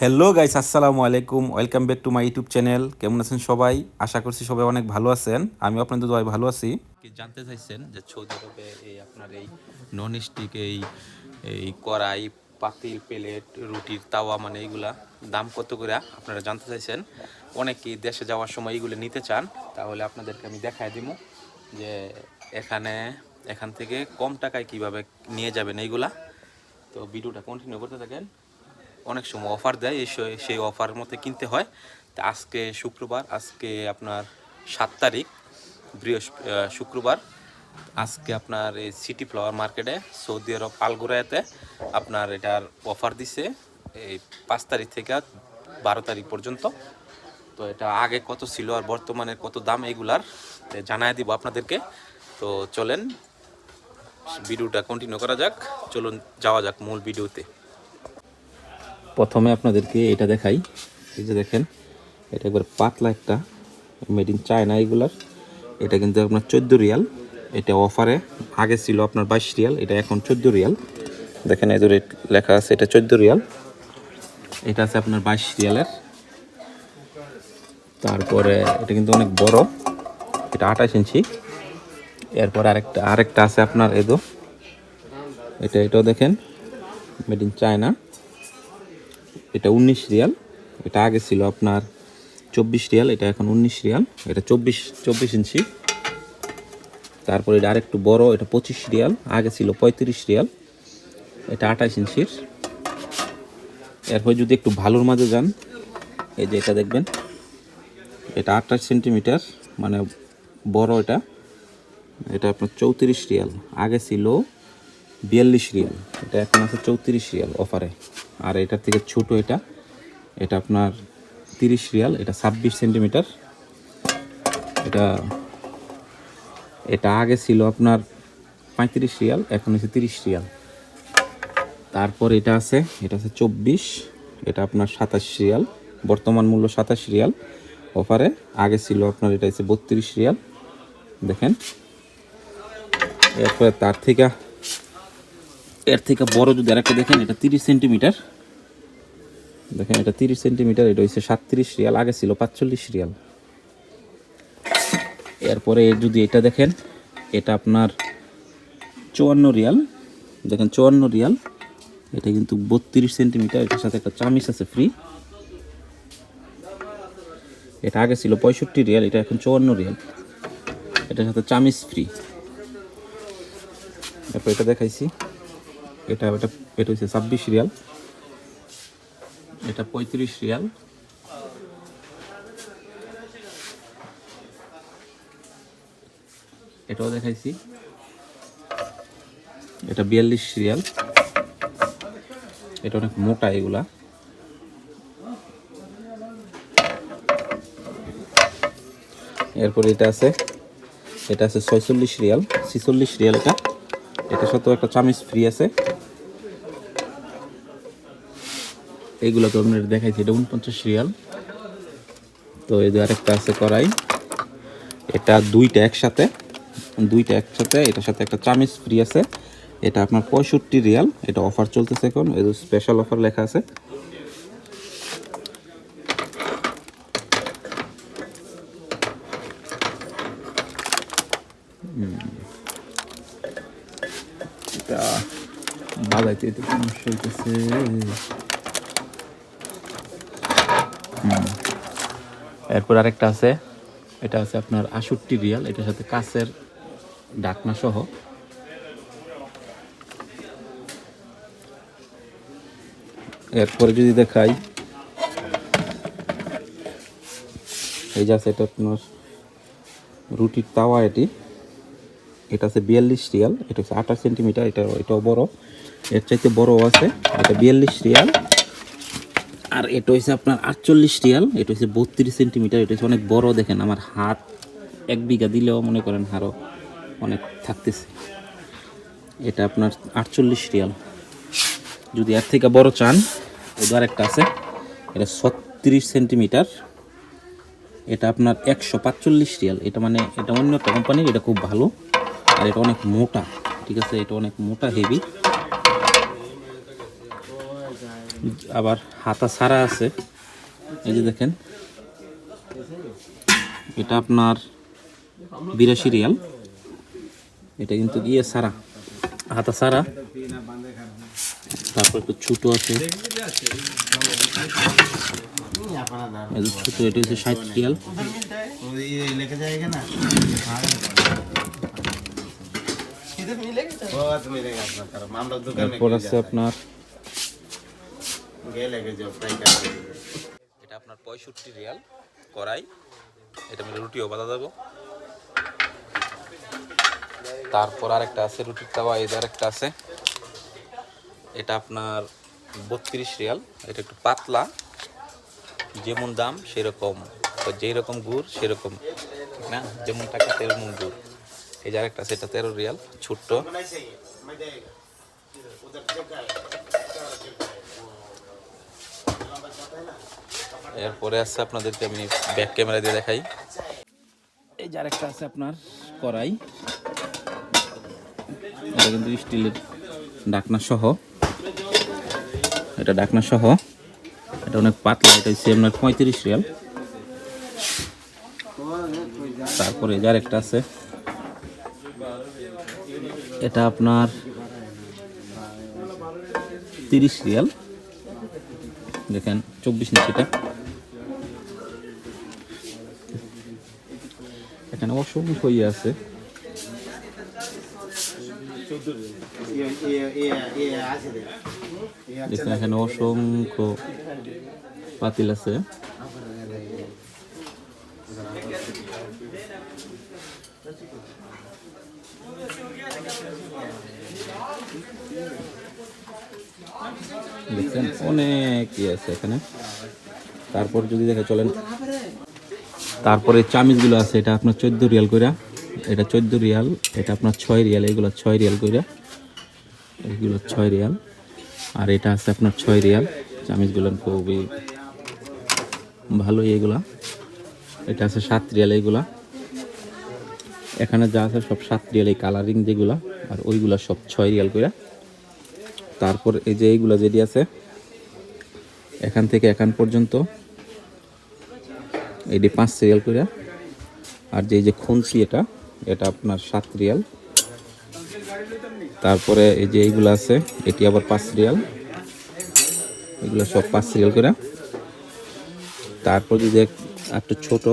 Hello guys আসসালামু আলাইকুম। Welcome back to my YouTube channel কেমন আছেন সবাই? আশা করছি সবাই অনেক ভালো আছেন। আমি আপনাদের দোয়ায় ভালো আছি। জানতে চাইছেন যে সৌদি আরবে এই আপনার এই নন স্টিক এই এই কড়াই, পাতিল, প্লেট, রুটির তাওয়া মানে এইগুলা দাম কত করে আপনারা জানতে চাইছেন? অনেকেই দেশে যাওয়ার সময় এইগুলো নিতে চান। তাহলে আপনাদেরকে আমি দেখায় দিব যে এখানে, এখান থেকে কম টাকায় কীভাবে নিয়ে যাবেন এইগুলা। তো ভিডিওটা কন্টিনিউ করতে থাকেন। অনেক সময় অফার দেয়, এই সেই অফার মধ্যে কিনতে হয়। তা আজকে শুক্রবার, আজকে আপনার সাত তারিখ, বৃহস্প- শুক্রবার। আজকে আপনার এই সিটি ফ্লাওয়ার মার্কেটে সৌদি আরব আলগোরায়াতে আপনার এটার অফার দিছে, এই পাঁচ তারিখ থেকে বারো তারিখ পর্যন্ত। তো এটা আগে কত ছিল আর বর্তমানে কত দাম এগুলার জানাই দিব আপনাদেরকে। তো চলেন, ভিডিওটা কন্টিনিউ করা যাক, চলুন, যাওয়া যাক মূল ভিডিওতে। প্রথমে আপনাদেরকে এটা দেখাই। এই যে দেখেন, এটা একবার পাতলা একটা মেড ইন চায়না এগুলার। এটা কিন্তু আপনার চোদ্দ রিয়াল। এটা অফারে আগে ছিল আপনার বাইশ রিয়াল, এটা এখন চোদ্দ রিয়াল। দেখেন যে রেট লেখা আছে, এটা চোদ্দ রিয়াল। এটা আছে আপনার বাইশ রিয়ালের। তারপরে এটা কিন্তু অনেক বড়, এটা আঠাশ ইঞ্চি। এরপর আরেকটা আরেকটা আছে আপনার এদো এটা এটাও দেখেন মেড ইন চায়না এটা উনিশ রিয়াল, এটা আগে ছিল আপনার চব্বিশ রিয়াল, এটা এখন উনিশ রিয়াল, এটা চব্বিশ চব্বিশ ইঞ্চি। তারপরে এটা আরেকটু বড়, এটা পঁচিশ রিয়াল, আগে ছিল পঁয়ত্রিশ রিয়াল, এটা আঠাশ ইঞ্চির। এরপর যদি একটু ভালোর মাঝে যান, এই যে এটা দেখবেন, এটা আঠাশ সেন্টিমিটার মানে বড় এটা এটা আপনার চৌত্রিশ রিয়াল, আগে ছিল বিয়াল্লিশ রিয়াল। এটা এখন আছে চৌত্রিশ রিয়াল অফারে আর এটার থেকে ছোট এটা এটা আপনার তিরিশ রিয়াল, এটা ছাব্বিশ সেন্টিমিটার। এটা এটা আগে ছিল আপনার পঁয়ত্রিশ রিয়াল, এখন হচ্ছে তিরিশ রিয়াল। তারপর এটা আছে এটা আছে চব্বিশ, এটা আপনার সাতাশ রিয়াল, বর্তমান মূল্য সাতাশ রিয়াল অফারে আগে ছিল আপনার এটা হচ্ছে বত্রিশ রিয়াল, দেখেন। এরপরে তার থেকে এর থেকে বড় যদি আরেকটা দেখেন, এটা তিরিশ সেন্টিমিটার। দেখেন, এটা তিরিশ সেন্টিমিটার, এটা হচ্ছে সাতত্রিশ রিয়াল, আগে ছিল পাঁচচল্লিশ রিয়াল। এরপরে যদি এটা দেখেন, এটা আপনার চুয়ান্ন রিয়াল। দেখেন, চুয়ান্ন রিয়াল। এটা কিন্তু বত্রিশ সেন্টিমিটার, এটার সাথে একটা চামিচ আছে ফ্রি এটা আগে ছিল পঁয়ষট্টি রিয়াল, এটা এখন চুয়ান্ন রিয়াল। এটার সাথে চামিচ ফ্রি তারপর এটা দেখাইছি। এটা এটা এটা হচ্ছে ছাব্বিশ রিয়াল। এটা পঁয়ত্রিশ রিয়াল। এটাও দেখাইছি। এটা বিয়াল্লিশ রিয়াল। এটা অনেক মোটা এগুলা। এরপরে এটা আছে এটা আছে ছয়চল্লিশ রিয়াল, ছিচল্লিশ রিয়াল এটা। এটার সাথেও একটা চামিচ ফ্রি আছে। এইগুলো তো আপনার দেখাইছি। এটা উনপঞ্চাশ রিয়াল। তো এই যে আরেকটা আছে কড়াই। এটা দুইটা একসাথে দুইটা একসাথে, এটার সাথে একটা চামিচ ফ্রি আছে। এটা আপনার পঁয়ষট্টি রিয়াল। এটা অফার চলতেছে এখন। যে স্পেশাল অফার লেখা আছে। এটা বাজাইতে হুম। এরপর আরেকটা আছে। এটা আছে আপনার আষট্টি রিয়াল। এটার সাথে কাছের ডাকনা সহ। এরপরে যদি দেখাই, এই যে আছে এটা আপনার রুটির তাওয়া এটি। এটা আছে বিয়াল্লিশ রিয়াল। এটা হচ্ছে আঠাশ সেন্টিমিটার। এটা, এটাও বড়। এর চাইতে বড় আছে। এটা বিয়াল্লিশ রিয়াল। আর এটা হচ্ছে আপনার আটচল্লিশ রিয়াল, এটা হচ্ছে বত্রিশ সেন্টিমিটার, এটা হচ্ছে অনেক বড় দেখেন, আমার হাত এক বিঘা দিলেও মনে করেন আরও অনেক থাকতেছে। এটা আপনার আটচল্লিশ রিয়াল। যদি এর থেকে বড় চান ওদের একটা আছে, এটা ছত্রিশ সেন্টিমিটার, এটা আপনার একশো পাঁচচল্লিশ রিয়াল। এটা মানে এটা অন্য কোম্পানির, এটা খুব ভালো, আর এটা অনেক মোটা, ঠিক আছে? এটা অনেক মোটা হেভি আবার হাতা সারা আছে। এই যে দেখেন। এটা আপনার বিরাশি রিয়াল। এটা কিন্তু গিয়ে সারা হাতা সারা তারপর একটু ছোটো আছে। ছোটো, এটা হচ্ছে ষাট রিয়াল। তারপর আছে আপনার এটা আপনার পঁয়ষট্টি রিয়াল কড়াই। এটা রুটিও বাঁধা দেবো। তারপর আরেকটা আছে রুটির তাওয়া যে আরেকটা আছে। এটা আপনার বত্রিশ রিয়াল। এটা একটু পাতলা। যেমন দাম, সেরকম। যেই রকম গুড়, সেরকম। না? যেমন টাকা তেমন গুড়। এই যে আরেকটা আছে, এটা তেরো রিয়াল, ছোট্ট। এরপরে আছে আপনাদেরকে আমি ব্যাক ক্যামেরা দিয়ে দেখাই। এই যে আরেকটা আছে আপনার, কড়াই। এটা কিন্তু স্টিলের ডাকনা সহ এটা ডাকনা সহ এটা অনেক পাতলা, এটা হচ্ছে আপনার পঁয়ত্রিশ রিয়াল। তারপরে এই যে আরেকটা আছে। এটা আপনার তিরিশ রিয়াল। দেখেন, চব্বিশ ইঞ্চিটা। এখানে অসংখ্য বই আছে। এখানে অসংখ্য পাতিল আছে। দেখছেন? অনেক ইয়ে আছে এখানে। তারপর যদি দেখে চলেন। তারপরে চামিজগুলো আছে, এটা আপনার চোদ্দ রিয়াল কইরা, এটা চোদ্দ রিয়াল, এটা আপনার ছয় রিয়াল, এগুলো ছয় রিয়াল কইরা, এগুলো ছয় রিয়াল, আর এটা আছে আপনার ছয় রিয়াল, চামিজগুলো খুবই ভালো এগুলা। এটা আছে সাত রিয়াল এগুলা। এখানে যা আছে সব সাত রিয়াল, এই কালারিং যেগুলা, আর ওইগুলা সব ছয় রিয়াল কইরা। তারপর এই যে এইগুলা যেটি আছে, এখান থেকে এখান পর্যন্ত এটি পাঁচ সিরিয়াল কইরা। আর যে এই যে খুনসি এটা এটা আপনার সাত রিয়াল। তারপরে এই যে এইগুলো আছে, এটি আবার পাঁচ রিয়াল। এগুলো সব পাঁচ রিয়াল করে তারপর যদি এক- একটু ছোট,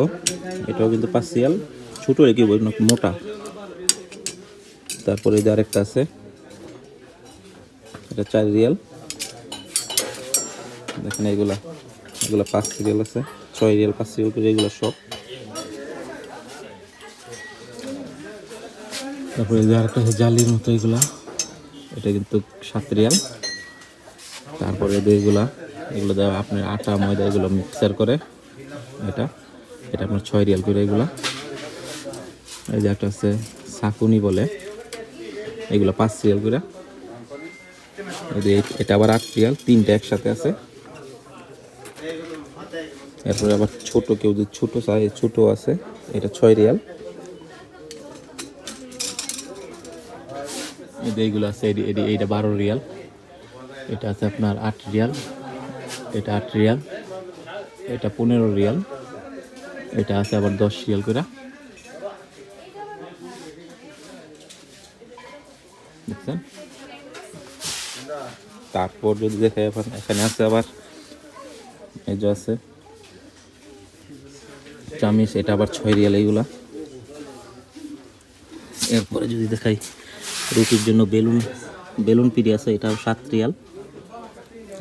এটাও কিন্তু পাঁচ রিয়াল। ছোট বলি মোটা। তারপরে যে আরেকটা আছে, এটা চার রিয়াল। দেখেন এইগুলা, এগুলো পাঁচ রিয়াল আছে। ছয় রিয়াল পাঁচ রিয়াল করে এগুলো সব। তারপরে যে আরেকটা জালির মতো এগুলা। এটা কিন্তু সাত রিয়াল। তারপরে এগুলা, এগুলো দেওয়া আপনার আটা, ময়দা, এগুলো মিক্সার করে এটা। এটা আপনার ছয় রিয়াল করে এগুলা। এই যে একটা আছে সাকুনি বলে। এগুলো পাঁচ রিয়াল করে। এটা আবার আট রিয়াল, তিনটা একসাথে আছে। এরপরে আবার ছোট কেউ যদি ছোট সাইজ ছোট আছে, এটা ছয় রিয়াল। এইগুলো আছে এইটা বারো রিয়াল। এটা আছে আপনার আট রিয়াল। এটা আট রিয়াল। এটা পনেরো রিয়াল। এটা আছে আবার দশ রিয়াল করে। দেখছেন? তারপর যদি দেখে এখানে আছে আবার, এই যে আছে চামিচ, এটা আবার ছয় রিয়াল এইগুলা। এরপরে যদি দেখাই রুটির জন্য বেলুন বেলুন পিড়ি আছে, এটাও সাত রিয়াল।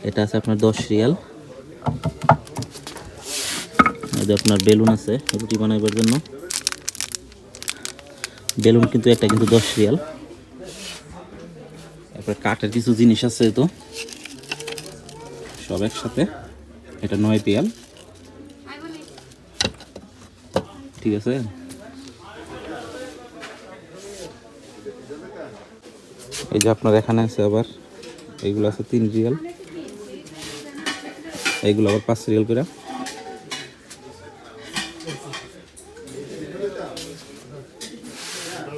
এটা আছে আপনার দশ রিয়াল। আপনার বেলুন আছে, রুটি বানাইবার জন্য। বেলুন কিন্তু একটা কিন্তু দশ রিয়াল। তারপরে কাঠের কিছু জিনিস আছে তো। সব একসাথে, এটা নয় রিয়াল। ঠিক আছে? এই যে আপনার এখানে আছে আবার, এইগুলো আছে তিন রিয়াল। এইগুলো আবার পাঁচ রিয়াল করে।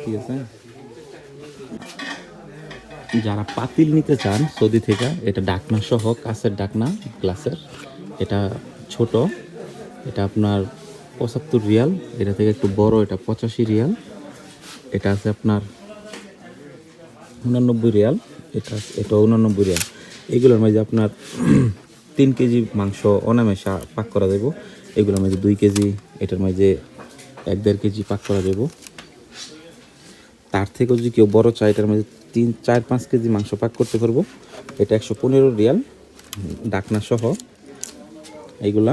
ঠিক আছে? যারা পাতিল নিতে চান সৌদি থেকে, এটা ডাকনা সহ কাঁচের ডাকনা, গ্লাসের, এটা ছোট, এটা আপনার পঁচাত্তর রিয়াল, এটা থেকে একটু বড়, এটা পঁচাশি রিয়াল। এটা আছে আপনার উনানব্বই রিয়াল, এটা এটা উনানব্বই রিয়াল। এগুলোর মধ্যে আপনার তিন কেজি মাংস অনামেশা পাক করা দেবো এগুলোর মধ্যে দুই কেজি, এটার মধ্যে এক দেড় কেজি পাক করা দেবো তার থেকেও যদি কেউ বড় চায়, এটার মধ্যে তিন, চার, পাঁচ কেজি মাংস পাক করতে পারব। এটা একশো পনেরো রিয়াল, ডাকনা সহ। এইগুলা।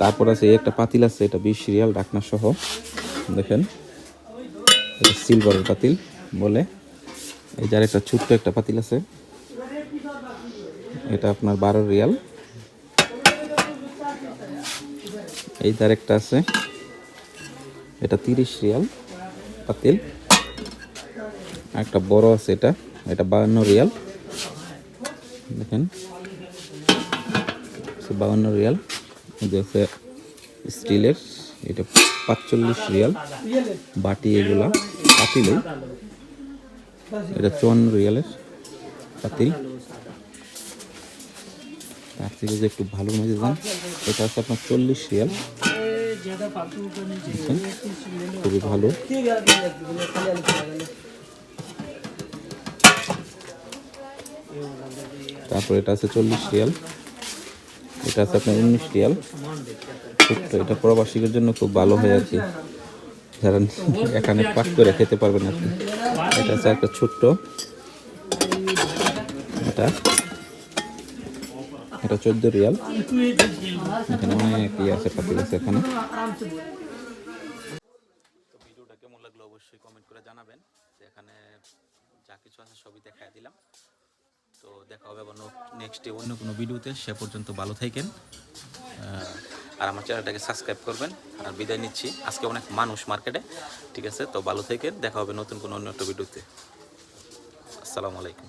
তারপর আছে একটা পাতিল আছে, এটা বিশ রিয়াল, ডাকনা সহ। দেখেন সিলভারের পাতিল বলে। এই যার একটা ছোট্ট একটা পাতিল আছে, এটা আপনার বারো রিয়াল। এই তার একটা আছে, এটা তিরিশ রিয়াল পাতিল। একটা বড় আছে এটা এটা বাউন্ন রিয়াল। দেখেন, বাউন্ন রিয়াল। আছে স্টিলের, এটা পাঁচচল্লিশ রিয়াল। বাটি এগুলা পাতিলে এটা চুয়ান্ন রিয়ালের পাতিল তার থেকে যে একটু ভালো মজা যান এটা আছে আপনার চল্লিশ রিয়াল। খুবই ভালো। তারপর এটা আছে চল্লিশ রিয়াল। এটা আছে আপনার উনিশ রিয়াল ছোট্ট, এটা প্রবাসীদের জন্য খুব ভালো হয় আর কি। যারা এখানে পাক করে খেতে পারবেন কি। এটা আছে একটা ছোট্ট। এটা। এটা চোদ্দ রিয়াল। এখানে অনেক ইয়ে আছে, পাতিল আছে এখানে। ভিডিওটা কেমন লাগল অবশ্যই কমেন্ট করে জানাবেন। এখানে যা কিছু আছে সবই দেখাই দিলাম। তো দেখা হবে আবার নেক্সট ডে অন্য কোনো ভিডিওতে। সে পর্যন্ত ভালো থাকেন। আর আমার চ্যানেলটাকে সাবস্ক্রাইব করবেন। আর বিদায় নিচ্ছি। আজকে অনেক মানুষ মার্কেটে। ঠিক আছে? তো ভালো থাকেন। দেখা হবে নতুন কোনো অন্য একটা ভিডিওতে। আসসালামু আলাইকুম।